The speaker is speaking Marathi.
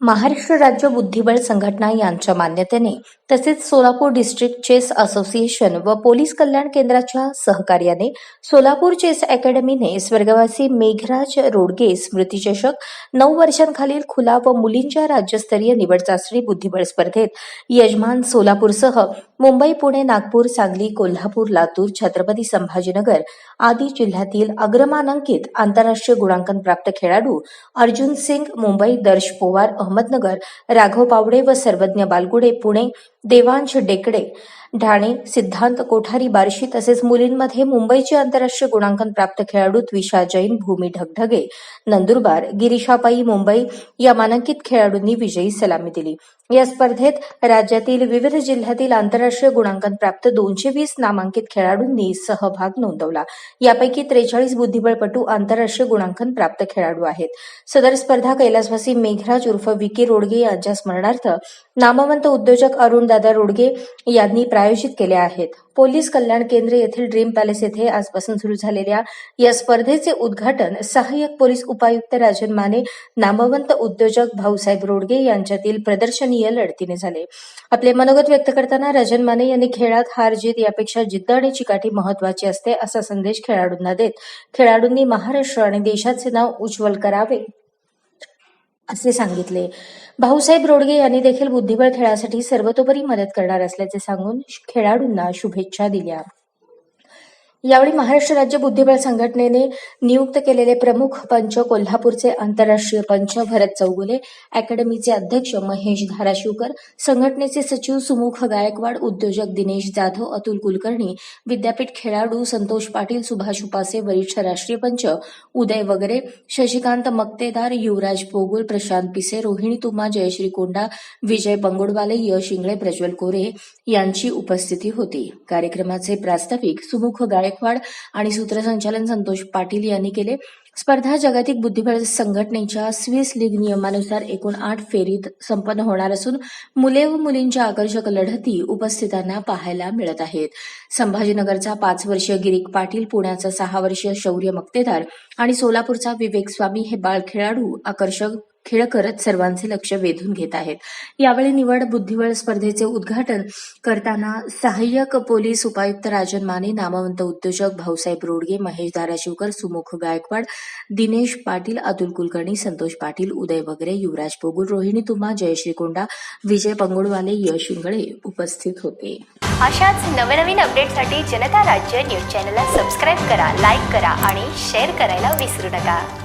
महाराष्ट्र राज्य बुद्धिबळ संघटना यांच्या मान्यतेने तसेच सोलापूर डिस्ट्रिक्ट चेस असोसिएशन व पोलीस कल्याण केंद्राच्या सहकार्याने सोलापूर चेस अकॅडमीने स्वर्गवासी मेघराज रोडगे स्मृतीचषक नऊ वर्षांखालील खुला व मुलींच्या राज्यस्तरीय निवड चाचणी बुद्धिबळ स्पर्धेत यजमान सोलापूरसह मुंबई पुणे नागपूर सांगली कोल्हापूर लातूर छत्रपती संभाजीनगर आदी जिल्ह्यातील अग्रमानांकित आंतरराष्ट्रीय गुणांकन प्राप्त खेळाडू अर्जुन सिंग मुंबई दर्श पोवार अहमदनगर राघव पावडे व सर्वज्ञ बालगुडे पुणे देवांश डेकडे ढाणे सिद्धांत कोठारी बार्शी तसेच मुलींमध्ये मुंबईचे आंतरराष्ट्रीय गुणांकन प्राप्त खेळाडू त्विषा जैन भूमी ढगढगे नंदुरबार गिरीशापाई मुंबई या मानांकित खेळाडूंनी विजयी सलामी दिली. या स्पर्धेत राज्यातील विविध जिल्ह्यातील आंतरराष्ट्रीय गुणांकन प्राप्त दोनशे वीस नामांकित खेळाडूंनी सहभाग नोंदवला. यापैकी त्रेचाळीस बुद्धिबळपटू आंतरराष्ट्रीय गुणांकन प्राप्त खेळाडू आहेत. सदर स्पर्धा कैलासवासी मेघराज उर्फ विकी रोडगे यांच्या स्मरणार्थ नामवंत उद्योजक अरुणदादा रोडगे यांनी प्रायोजित केले आहेत. पोलीस कल्याण केंद्र येथील ड्रीम पॅलेस येथे आजपासून सुरू झालेल्या या स्पर्धेचे उद्घाटन सहाय्यक पोलीस उपायुक्त राजन माने नामवंत उद्योजक भाऊसाहेब रोडगे यांच्यातील प्रदर्शनीय लढतीने झाले. आपले मनोगत व्यक्त करताना राजन माने यांनी खेळात हार जीत यापेक्षा जिद्द आणि चिकाटी महत्वाची असते असा संदेश खेळाडूंना देत. खेळाडूंनी महाराष्ट्र आणि देशाचे नाव उज्ज्वल करावे. असे सांगितले. भाऊसाहेब रोडगे यांनी देखील बुद्धिबळ खेळासाठी सर्वतोपरी मदत करणार असल्याचे सांगून खेळाडूंना शुभेच्छा दिल्या. यावेळी महाराष्ट्र राज्य बुद्धिबळ संघटनेने नियुक्त केलेले प्रमुख पंच कोल्हापूरचे आंतरराष्ट्रीय पंच भरत चौगुले अकॅडमीचे अध्यक्ष महेश धाराशिवकर संघटनेचे सचिव सुमुख गायकवाड उद्योजक दिनेश जाधव अतुल कुलकर्णी विद्यापीठ खेळाडू संतोष पाटील सुभाष उपासे वरिष्ठ राष्ट्रीय पंच उदय वगैरे शशिकांत मक्तेदार युवराज पोगुल प्रशांत पिसे रोहिणी तुमा जयश्री कोंडा विजय पंगुडवाले यश इंगळे प्रज्वल कोरे यांची उपस्थिती होती. कार्यक्रमाचे प्रास्ताविक सुमुख गायकवाड आणि सूत्रसंचालन संतोष पाटील यांनी केले. स्पर्धा जागतिक बुद्धिबळ संघटनेच्या स्विस लीग नियमानुसार एकूण आठ फेरीत संपन्न होणार असून मुले व मुलींच्या आकर्षक लढती उपस्थितांना पाहायला मिळत आहेत. संभाजीनगरचा पाच वर्षीय गिरीक पाटील पुण्याचा सहा वर्षीय शौर्य मक्तेदार आणि सोलापूरचा विवेक स्वामी हे बाळ खेळाडू आकर्षक खेळ करत सर्वांचे लक्ष वेधून घेत आहेत. यावेळी निवड बुद्धिबळ स्पर्धेचे उद्घाटन करताना सहाय्यक पोलीस उपायुक्त राजन माने नामवंत उद्योजक भाऊसाहेब रोडगे महेश धाराशिवकर सुमुख गायकवाड दिनेश पाटील अतुल कुलकर्णी संतोष पाटील उदय वगैरे युवराज पोगुल रोहिणी तुमा जयश्री कोंडा विजय पंगुडवाले यश इंगळे उपस्थित होते. अशाच नवनवीन अपडेटसाठी जनता राज्य न्यूज चॅनलला सबस्क्राईब करा लाईक करा आणि शेअर करायला विसरू नका.